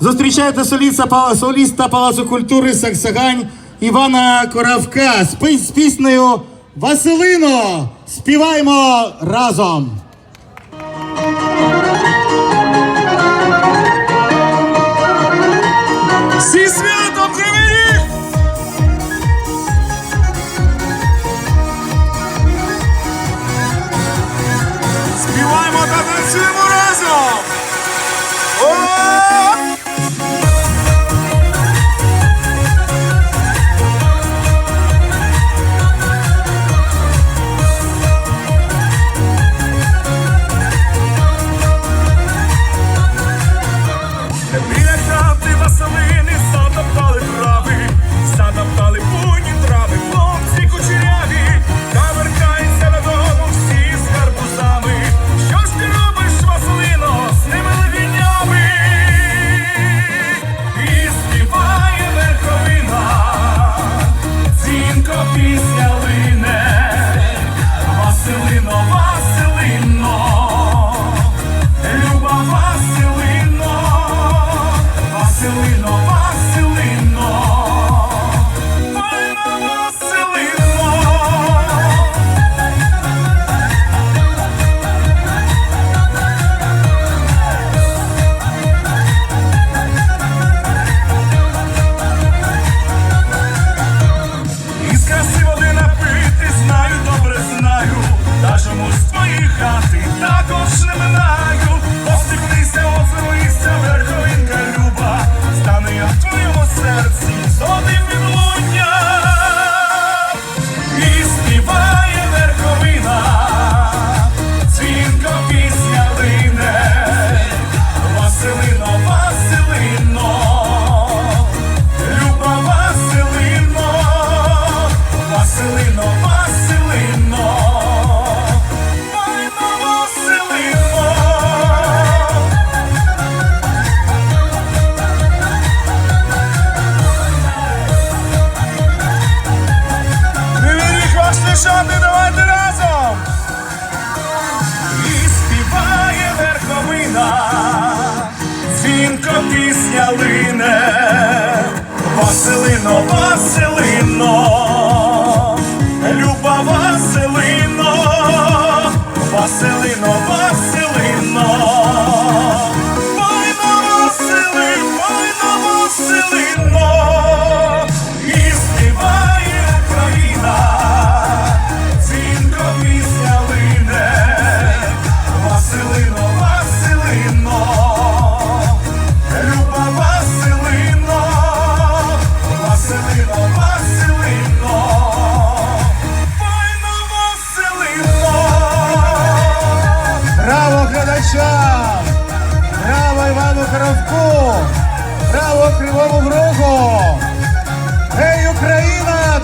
Зустрічайте соліста соліста Палацу культури Саксагань Івана Коравка з піснею Василино. Співаємо разом. Розсмішати давайте разом. І співає верховина, дзвінко пісня лине, Василино, Василино. Кравку! Браво Кривому Рогу! Гей, Україна!